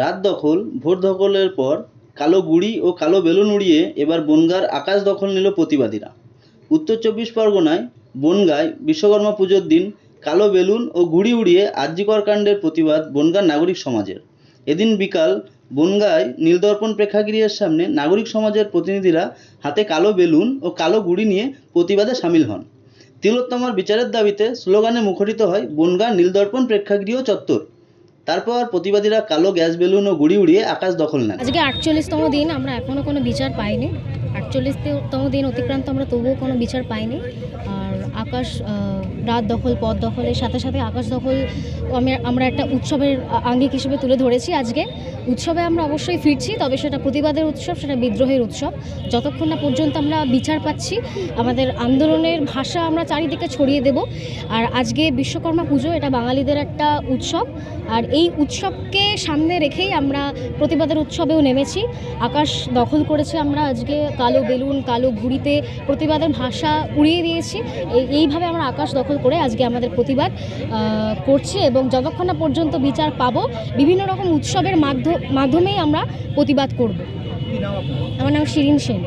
রাত দখল, ভোর দখলের পর কালো গুড়ি ও কালো বেলুন উড়িয়ে এবার বনগাঁর আকাশ দখল নিল প্রতিবাদীরা। উত্তর চব্বিশ পরগনায় বনগাঁয় বিশ্বকর্মা পুজোর দিন কালো বেলুন ও গুড়ি উড়িয়ে আর্যিকর কাণ্ডের প্রতিবাদ বনগাঁর নাগরিক সমাজের। এদিন বিকাল বনগাঁয় নীলদর্পণ প্রেক্ষাগৃহের সামনে নাগরিক সমাজের প্রতিনিধিরা হাতে কালো বেলুন ও কালো গুড়ি নিয়ে প্রতিবাদে সামিল হন। তিলোত্তমার বিচারের দাবিতে স্লোগানে মুখরিত হয় বনগাঁ নীলদর্পণ প্রেক্ষাগৃহ চত্বর। তারপর প্রতিবাদীরা কালো গ্যাস বেলুন ও গুড়ি উড়িয়ে আকাশ দখল নেন। আজকে আটচল্লিশতম দিন, আমরা এখনও কোনো বিচার পাইনি। আটচল্লিশতম দিন অতিক্রান্ত, আমরা তবুও কোনো বিচার পাইনি। আর আকাশ রাত দখল, পথ দখলের সাথে সাথে আকাশ দখল আমরা একটা উৎসবের আঙ্গিক হিসেবে তুলে ধরেছি আজকে। উৎসবে আমরা অবশ্যই ফিরছি, তবে সেটা প্রতিবাদের উৎসব, সেটা বিদ্রোহের উৎসব। যতক্ষণ না পর্যন্ত আমরা বিচার পাচ্ছি, আমাদের আন্দোলনের ভাষা আমরা চারিদিকে ছড়িয়ে দেব। আর আজকে বিশ্বকর্মা পুজো, এটা বাঙালিদের একটা উৎসব। আর এই উৎসবকে সামনে রেখেই আমরা প্রতিবাদের উৎসবেও নেমেছি। আকাশ দখল করেছে আমরা আজকে, কালো বেলুন, কালো ঘুড়িতে প্রতিবাদের ভাষা উড়িয়ে দিয়েছি। এই, এইভাবে আমরা আকাশ দখল করে আজকে আমাদের প্রতিবাদ করছে এবং যতক্ষণ না পর্যন্ত বিচার পাব বিভিন্ন রকম উৎসবের মাধ্য- মাধ্যমেই আমরা প্রতিবাদ করব। আমার নাম শিরিন সেন।